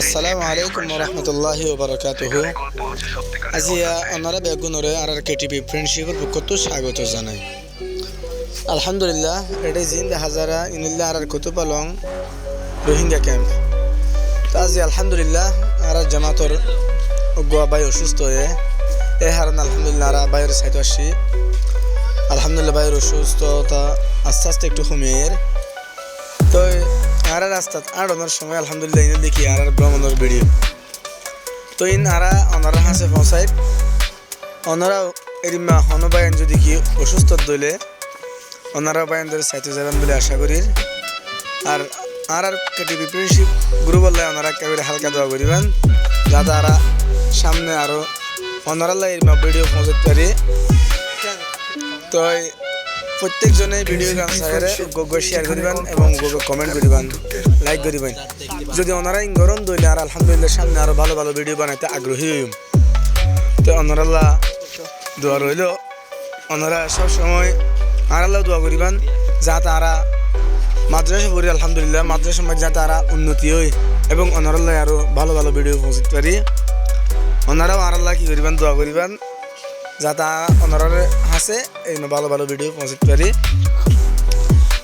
আসসালামু আলাইকুম রহমতুল্লাহি ওবরাকাতুহু। আজিয়া ওনারা বেগুনরে আর আর কেটিপি ফ্রেন্ডশিপের পক্ষ স্বাগত জানাই। আলহামদুলিল্লাহ এটা জিন্দ হাজারা ইনুল্লাহ আর আর কুতুপালং রোহিঙ্গা ক্যাম্প। তো আজি আলহামদুলিল্লাহ আর জামাতর গোয়া বাই অসুস্থ হয়ে এ হারান আলহামদুলিল্লাহ আর বাইরের সাইতে আসছি। আলহামদুলিল্লাহ বাইরের অসুস্থতা আস্তে আস্তে একটু কমিয়ে। তো আর রাস্তাত আড়ানোর সময় আলহামদুলিল্লাহ ইনে দেখি আর ভ্রমণের ভিডিও তো ইন আরা অনারা হাসে পৌঁছায় অনারা এরিমা হনবায়ন যদি কি অসুস্থ দইলে ওনারা ধরে সাইতে যাবেন বলে আশা করি। আর আর আর কেটিভি ফ্রেন্ডশিপ গ্রুপ বললে ওনারা একেবারে হালকা দোয়া করিবেন। যাতে আরা সামনে আরও ওনারা এরিমা ভিডিও পৌঁছাতে পারি। তো প্রত্যেকজনে ভিডিও গান সাহেরে গোগো শেয়ার করিবেন এবং গোগো কমেন্ট করিবেন লাইক করিবেন। যদি ওনারা গরম দইলে আর আলহামদুলিল্লাহ সামনে আরও ভালো ভালো ভিডিও বানাইতে আগ্রহী হইম তো ওনারাল্লাহ দোয়া রইল। ওনারা সবসময় আর আল্লাহ দোয়া করিবেন যা তারা মাদ্রাসা পড়ি আলহামদুলিল্লাহ মাদ্রাসার মধ্যে যা তারা উন্নতি হয় এবং ওনারাল্লাহ আরও ভালো ভালো ভিডিও পৌঁছতে পারি ওনারাও আর আল্লাহ কি করিবেন দোয়া করিবেন। যাতে ওনারার হাসে, এই ভালো ভালো ভিডিও পৌঁছতে পারি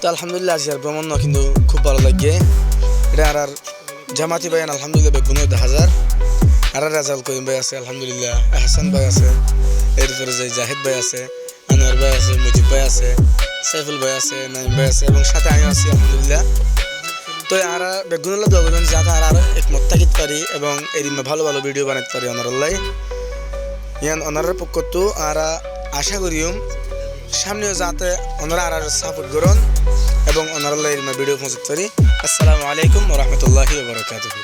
তো আলহামদুলিল্লাহ আছি আর ভ্রমণ কিন্তু খুব ভালো লাগে। এটা আর জামাতি ভাই আলহামদুলিল্লাহ বেগুন যার আর আর রাজাল করিম ভাই আছে, আলহামদুলিল্লাহ। হাসান ভাই আছে, এরপরে যে জাহিদ ভাই আছে, আনোয়ার ভাই আছে, মুজিব ভাই আছে, সাইফুল ভাই আছে নাইম ভাই আছে, এবং সাথে আমি আছি, আলহামদুলিল্লাহ। তো আর বেগুনুল্লাহ দোয়া যাতে আর একমত থাকিতে পারি, এবং এরম ভালো ভালো ভিডিও বানাতে পারি অনারাল্লাই। ইয়ান ওনার পক্ষতো আর আশা করি সামনেও যাতে ওনারা আর সাপোর্ট করুন এবং ওনারা ভিডিও পৌঁছতে পারি আসসালামু আলাইকুম রহমতুল্লাহি ওবরাকাতুহু